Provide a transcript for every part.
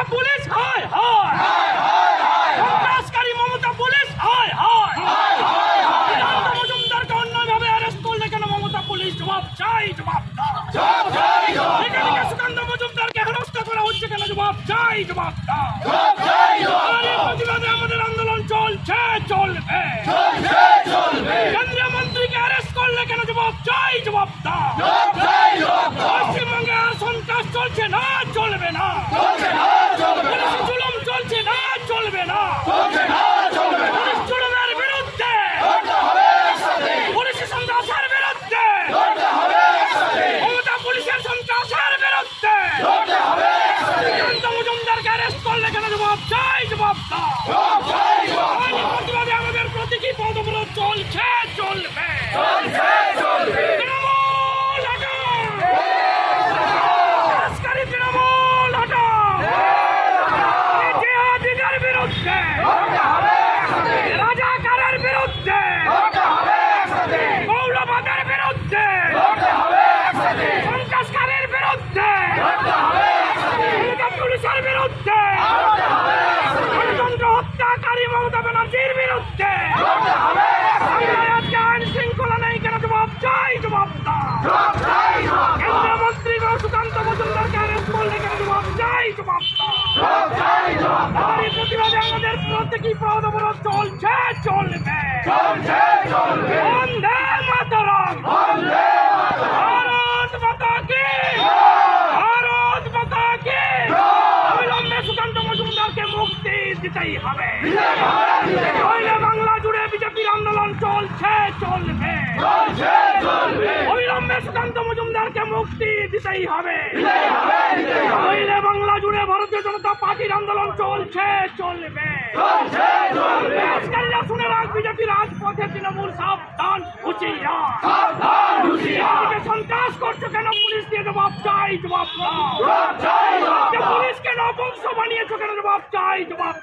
Mamata police হায় হায়। সন্ত্রাসকারী মমতা পুলিশ হায় হায়। মজুমদারকে অন্যভাবে অ্যারেস্ট করলে কেন মমতা পুলিশ? জবাব চাই জবাব সুকান্ত মজুমদারকে হেনস্থা করা হচ্ছে কেন? জবাব চাই জবাব প্রতিবাদে আমাদের আন্দোলন চলছে চলবে। কেন্দ্রীয় মন্ত্রীকে অ্যারেস্ট করলে কেন? জবাব চাই জবাব দাও। পশ্চিমবঙ্গে আর সন্ত্রাস চলছে না চলবে না পুলিশ জুলুম চলছে না চলবে না পুলিশ জুলুমের বিরুদ্ধে পুলিশ সন্ত্রাসের বিরুদ্ধে মমতা পুলিশের সন্ত্রাসের বিরুদ্ধে শান্ত মজুমদারকে অ্যারেস্ট করলে কেন জবাব চাই জবাব দাও আইনি প্রতিবাদে আমাদের প্রতীকী পদগুলো চলছে চলবে তৃণমূল হটাও! সন্ত্রাসকারী তৃণমূল হটাও! এই জিহাদিদের বিরুদ্ধে রাজাকারের বিরুদ্ধে মৌলবাদের বিরুদ্ধে সন্ত্রাসকারীর বিরুদ্ধে মমতা পুলিশের বিরুদ্ধে গণতন্ত্র হত্যাকারী মমতা ব্যানার্জির বিরুদ্ধে। আইন শৃঙ্খলা নেই কেন? জবাব চাই, জবাব কেন্দ্রীয় মন্ত্রী সুকান্ত মজুমদারকে অ্যারেস্ট করলে কেন? জবাব চাই, জবাব প্রতিবাদে আমাদের প্রত্যেকই প্রদ অবরোধ চলছে, চলবে। বন্দে দিতেই হবে। নইলে বাংলা জুড়ে বিজেপির আন্দোলন চলছে চলবে। অবিলম্বে সুকান্ত মজুমদারকে মুক্তি দিতেই হবে। নইলে বাংলা জুড়ে ভারতীয় জনতা পার্টির আন্দোলন চলছে চলবে। শুনে রাখ বিজেপি রাজপথে তৃণমূল সাবধান এদিকে সন্ত্রাস করছ কেন? পুলিশ দিয়ে জবাব চাই জবাব দাও। যে পুলিশকে বানিয়েছো কেন? জবাব চাই জবাব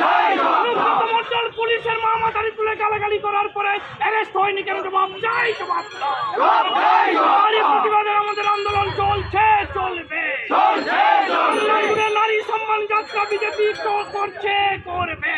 চাই অনুব্রত মন্ডল পুলিশের মামাতারি তুলে গালাগালি করার পরে অ্যারেস্ট হয়নি কেন? জবাব চাই জবাব চাই নারী প্রতিবাদে আমাদের আন্দোলন চলছে চলবে। নারী সম্মান যাত্রা বিজেপি করছে করবে।